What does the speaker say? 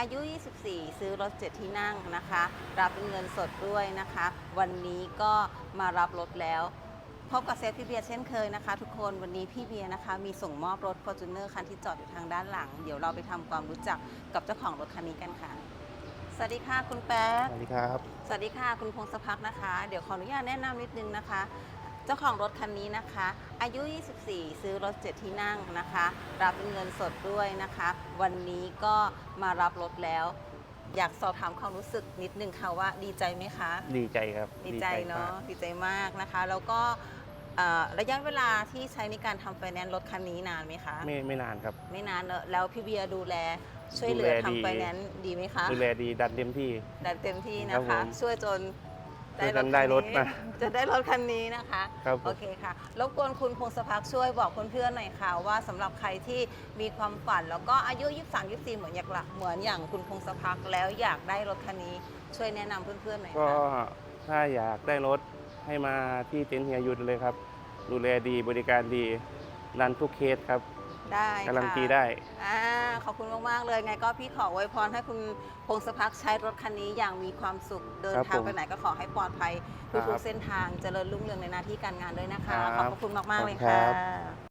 อายุ 24 ซื้อรถ 7 ที่นั่งนะคะ รับเป็นเงินสดด้วยนะคะ วันนี้ก็มารับรถแล้วพบกับเซฟพี่เบียร์เช่นเคยนะคะ ทุกคนวันนี้พี่เบียร์นะคะ มีส่งมอบรถ f o r t u n e r คันที่จอดอยู่ทางด้านหลัง เดี๋ยวเราไปทำความรู้จักกับเจ้าของรถคันนี้กันค่ะ สวัสดีค่ะคุณแป๊กสวัสดีครับ สวัสดีค่ะ คุณพงศพักนะคะ เดี๋ยวขออนุญาตแนะนำนิดนึงนะคะ เจ้าของรถคันนี้นะคะ อายุ 24 ซื้อรถ 7 ที่นั่งนะคะ รับเป็นเงินสดด้วยนะคะ วันนี้ก็มารับรถแล้ว อยากสอบถามความรู้สึกนิดนึงค่ะว่าดีใจไหมคะ ดีใจครับดีใจเนาะมกดีใจมากนะคะ แล้วก็เอ่อระยะเวลาที่ใช้ในการทำไฟแนนซ์รถคันนี้นานไหมคะไม่ไม่นานครับ ไม่นานเนอะแล้วพี่เบียร์ดูแลช่วยเหลือดูแลดี ทำไฟแนนซ์ดีไหมคะ ดูแลดีดันเต็มที่ ดันเต็มที่ครันะบคะผม ช่วยจน ช่วยจนได้รถคัมา จะได้รถคันนี้นะคะครับผม โอเคค่ะรบกวนคุณพงศพักช่วยบอกเพื่อนๆหน่อยค่ะว่าสำหรับใครที่มีความฝันแล้วก็อายุ 23 24 เหมือนอย่างละเหมือนอย่างคุณพงศพักแล้วอยากได้รถคันนี้ช่วยแนะนำเพื่อนๆหน่อยก็ค่ะถ้าอยากได้รถให้มาที่เต็นท์เฮียยุทธเลยครับ ดูแลดีบริการดีรันทุกเคสครับ ได้ค่ะการันตีได้ อ่าขอบคุณมาก ๆ เลย ไงก็พี่ขออวยพรให้คุณพงศพักใช้รถคันนี้อย่างมีความสุข เดินครับทางผมไปไหนก็ขอให้ปลอดภัยครัทุกบๆ เส้นทางเจริญรุ่งเรืองในหน้าที่การงานด้วยนะคะ ครับขอบพระคุณมาก ๆ เลยขอบคุณครัค่ะ บ